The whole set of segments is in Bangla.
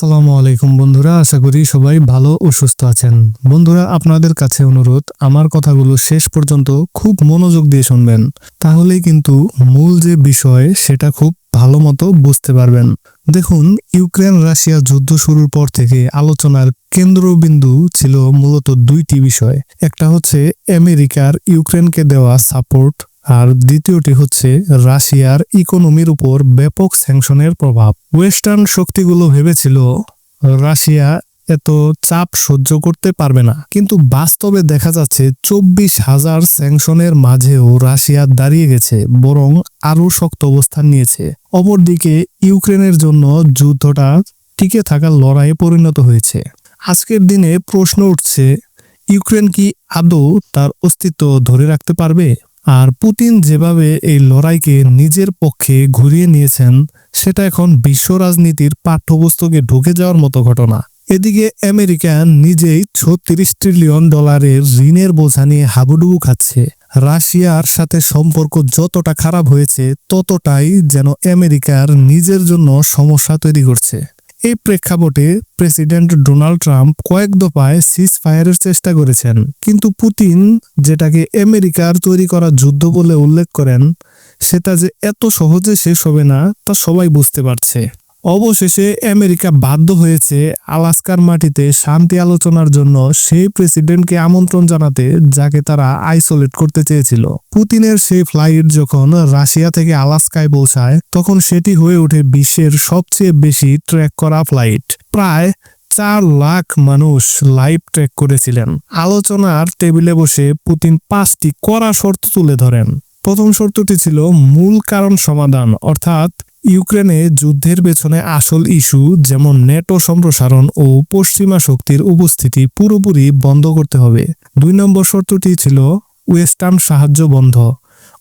আসসালামু আলাইকুম বন্ধুরা, আশা করি সবাই ভালো ও সুস্থ আছেন। বন্ধুরা, আপনাদের কাছে অনুরোধ, আমার কথাগুলো শেষ পর্যন্ত খুব মনোযোগ দিয়ে শুনবেন। তাহলেই কিন্তু মূল যে বিষয়, সেটা খুব ভালো মতো বুঝতে পারবেন। দেখুন, ইউক্রেন রাশিয়া যুদ্ধ শুরুর পর থেকে আলোচনার কেন্দ্রবিন্দু ছিল মূলত দুইটি বিষয়। একটা হচ্ছে আমেরিকার ইউক্রেনকে দেওয়া সাপোর্ট আর দ্বিতীয়টি হচ্ছে রাশিয়ার ইকোনমির উপর ব্যাপক স্যাংশনের প্রভাব। ওয়েস্টার্ন শক্তিগুলো ভেবেছিল রাশিয়া এত চাপ সহ্য করতে পারবে না, কিন্তু বাস্তবে দেখা যাচ্ছে চব্বিশ হাজার স্যাংশনের মাঝেও রাশিয়া দাঁড়িয়ে গেছে, বরং আরও শক্ত অবস্থান নিয়েছে। অপরদিকে ইউক্রেনের জন্য যুদ্ধটা টিকে থাকার লড়াইয়ে পরিণত হয়েছে। আজকের দিনে প্রশ্ন উঠছে, ইউক্রেন কি আদৌ তার অস্তিত্ব ধরে রাখতে পারবে? আর পুতিন যেভাবে এই লড়াইকে নিজের পক্ষে ঘুরিয়ে নিয়েছেন, সেটা এখন বিশ্ব রাজনীতির পাঠ্যপুস্তকে ঢুকে যাওয়ার মতো ঘটনা। এদিকে আমেরিকা নিজেই ছত্রিশ ট্রিলিয়ন ডলারের ঋণের বোঝা নিয়ে হাবুডুবু খাচ্ছে। রাশিয়ার সাথে সম্পর্ক যতটা খারাপ হয়েছে, ততটাই যেন আমেরিকার নিজের জন্য সমস্যা তৈরি করছে। এই প্রেক্ষাপটে প্রেসিডেন্ট ডোনাল্ড ট্রাম্প কয়েক দফায় সিজ ফায়ারের চেষ্টা করেছেন। কিন্তু পুতিন যেটাকে আমেরিকার তৈরি করা যুদ্ধ বলে উল্লেখ করেন, সেটা যে এত সহজে শেষ হবে না, তা সবাই বুঝতে পারছে। অবশেষে আমেরিকা বাধ্য হয়েছে আলাস্কার মাটিতে শান্তি আলোচনার জন্য সেই প্রেসিডেন্টকে আমন্ত্রণ জানাতে, যাকে তারা আইসোলেট করতে চেয়েছিল। পুতিনের সেই ফ্লাইট যখন রাশিয়া থেকে আলাস্কায় পৌঁছায়, তখন সেটি হয়ে ওঠে বিশ্বের সবচেয়ে বেশি ট্র্যাক করা ফ্লাইট। প্রায় চার লাখ মানুষ লাইভ ট্র্যাক করেছিলেন। আলোচনার টেবিলে বসে পুতিন পাঁচটি কড়া শর্ত তুলে ধরেন। প্রথম শর্তটি ছিল মূল কারণ সমাধান, অর্থাৎ ইউক্রেনে যুদ্ধের পেছনে আসল ইস্যু যেমন নেটো সম্প্রসারণ ও পশ্চিমা শক্তির উপস্থিতি পুরোপুরি বন্ধ করতে হবে। দুই নম্বর শর্তটি ছিল ওয়েস্টার্ন সাহায্য বন্ধ।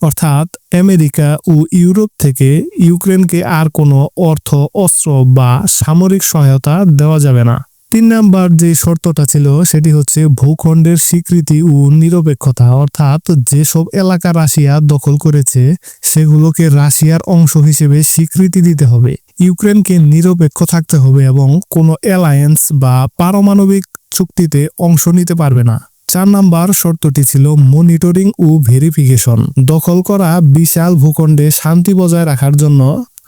অর্থাৎ আমেরিকা ও ইউরোপ থেকে ইউক্রেনকে আর কোনো অর্থ, অস্ত্র বা সামরিক সহায়তা দেওয়া যাবে না। তিন নাম্বার যে শর্তটা ছিল, সেটি হচ্ছে ভূখণ্ডের স্বীকৃতি ও নিরপেক্ষতা। অর্থাৎ যেসব এলাকা রাশিয়া দখল করেছে, সেগুলোকে রাশিয়ার অংশ হিসেবে স্বীকৃতি দিতে হবে। ইউক্রেনকে নিরপেক্ষ থাকতে হবে এবং কোনো অ্যালায়েন্স বা পারমাণবিক চুক্তিতে অংশ নিতে পারবে না। চার নাম্বার শর্তটি ছিল মনিটরিং ও ভেরিফিকেশন। দখল করা বিশাল ভূখণ্ডে শান্তি বজায় রাখার জন্য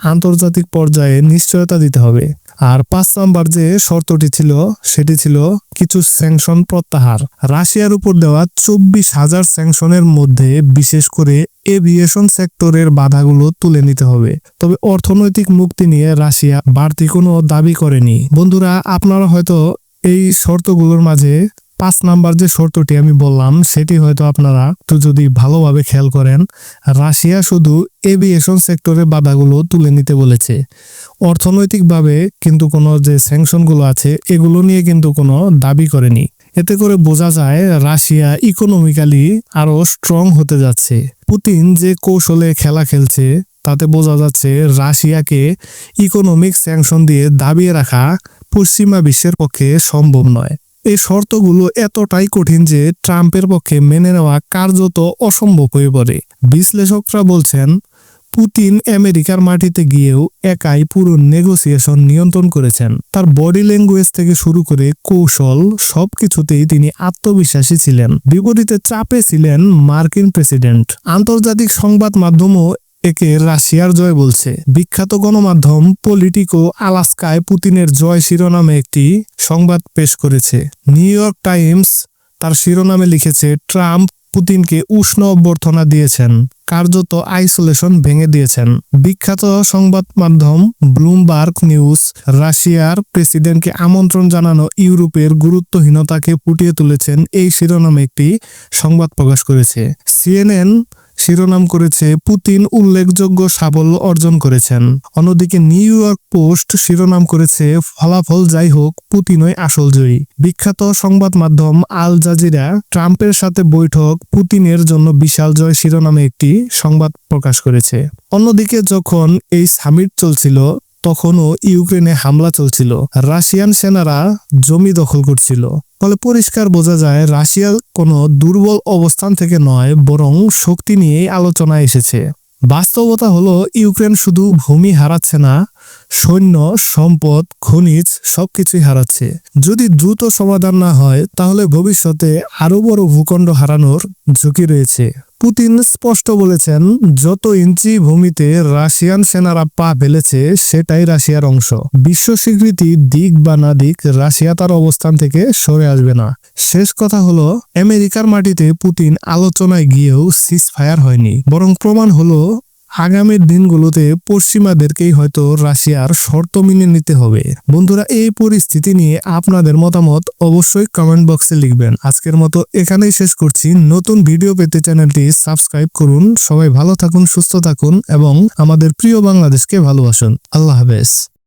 আন্তর্জাতিক পর্যায়ে নিশ্চয়তা দিতে হবে। আর পাঁচ নম্বর যে শর্তটি ছিল, সেটি ছিল কিছু স্যাংশন প্রত্যাহার। রাশিয়ার উপর দেওয়া চব্বিশ হাজার স্যাংশনের মধ্যে বিশেষ করে এভিয়েশন সেক্টরের বাধাগুলো তুলে নিতে হবে। তবে অর্থনৈতিক মুক্তি নিয়ে রাশিয়া বাড়তি কোনো দাবি করেনি। বন্ধুরা, আপনারা হয়তো এই শর্তগুলোর মাঝে পাঁচ নাম্বার যে শর্তটি আমি বললাম, সেটি হয়তো আপনারা একটু যদি ভালোভাবে খেয়াল করেন, রাশিয়া শুধু এভিয়েশন সেক্টরের বাধাগুলো তুলে নিতে বলেছে। অর্থনৈতিকভাবে কিন্তু কোনো যে স্যাংশনগুলো আছে, এগুলো নিয়ে কিন্তু কোনো দাবি করেনি। এতে করে বোঝা যায় রাশিয়া ইকোনমিক্যালি আরও স্ট্রং হতে যাচ্ছে। পুতিন যে কৌশলে খেলা খেলছে, তাতে বোঝা যাচ্ছে রাশিয়াকে ইকোনমিক স্যাংশন দিয়ে দাবিয়ে রাখা পশ্চিমা বিশ্বের পক্ষে সম্ভব নয়। এই শর্তগুলো এতটাই কঠিন যে ট্রাম্পের পক্ষে মেনে নেওয়া কার্যত অসম্ভব হয়ে পড়ে। বিশ্লেষকরা বলছেন, পুতিন আমেরিকার মাটিতে গিয়েও একাই পুরো নেগোসিয়েশন নিয়ন্ত্রণ করেছেন। তার বডি ল্যাঙ্গুয়েজ থেকে শুরু করে কৌশল সবকিছুতেই তিনি আত্মবিশ্বাসী ছিলেন। বিপরীতে চাপে ছিলেন মার্কিন প্রেসিডেন্ট। আন্তর্জাতিক সংবাদ মাধ্যমও একে রাশিয়ার জয় বলছে। বিখ্যাত গণমাধ্যম পলিটিকো আলাস্কায় পুতিনের জয় শিরোনামে একটি সংবাদ পেশ করেছে। নিউ ইয়র্ক টাইমস তার শিরোনামে লিখেছে, ট্রাম্প পুতিনকে উষ্ণ অভ্যর্থনা দিয়েছেন, কার্যত আইসোলেশন ভেঙে দিয়েছেন। বিখ্যাত সংবাদ মাধ্যম ব্লুমবার্গ নিউজ, রাশিয়ার প্রেসিডেন্টকে আমন্ত্রণ জানানো ইউরোপের গুরুত্বহীনতাকে ফুটিয়ে তুলেছেন, এই শিরোনামে একটি সংবাদ প্রকাশ করেছে। সিএনএন শিরোনাম করেছে পুতিন উল্লেখযোগ্য সাফল্য অর্জন করেছেন। অন্যদিকে নিউ ইয়র্ক পোস্ট শিরোনাম করেছে, ফলাফল যাই হোক, পুতিনই আসল জয়ী। বিখ্যাত সংবাদ মাধ্যম আল জাজিরা ট্রাম্পের সাথে বৈঠক পুতিনের জন্য বিশাল জয় শিরোনামে একটি সংবাদ প্রকাশ করেছে। অন্যদিকে যখন এই সামিট চলছিল তখনও ইউক্রেনে হামলা চলছিল। রাশিয়ান সেনারা জমি দখল করছিল। ফলে পরিষ্কার বোঝা যায়, রাশিয়া কোনো দুর্বল অবস্থান থেকে নয়, বরং শক্তি নিয়েই আলোচনায় এসেছে। বাস্তবতা হলো, ইউক্রেন শুধু ভূমি হারাচ্ছে না সৈন্য, সম্পদ, খনিজ সবকিছুই হারাচ্ছে। যদি দ্রুত সমাধান না হয়, তাহলে ভবিষ্যতে আরও বড় ভূখণ্ড হারানোর ঝুঁকি রয়েছে। পুতিন স্পষ্ট বলেছেন, যত ইঞ্চি ভূমিতে রাশিয়ান সেনারা পা ফেলেছে, সেটাই রাশিয়ার অংশ। বিশ্ব স্বীকৃতি দিক বা না দিক, রাশিয়া তার অবস্থান থেকে সরে আসবে না। শেষ কথা হলো, আমেরিকার মাটিতে পুতিন আলোচনায় গিয়েও সিজ ফায়ার হয়নি। বরং প্রমাণ হলো আগামীর দিনগুলোতে পশ্চিমাদেরকেই হয়তো রাশিয়ার শর্ত মেনে নিতে হবে। বন্ধুরা, এই পরিস্থিতি নিয়ে আপনাদের মতামত অবশ্যই কমেন্ট বক্সে লিখবেন। আজকের মতো এখানেই শেষ করছি। নতুন ভিডিও পেতে চ্যানেলটি সাবস্ক্রাইব করুন। সবাই ভালো থাকুন, সুস্থ থাকুন এবং আমাদের প্রিয় বাংলাদেশকে ভালোবাসুন। আল্লাহ হাফেজ।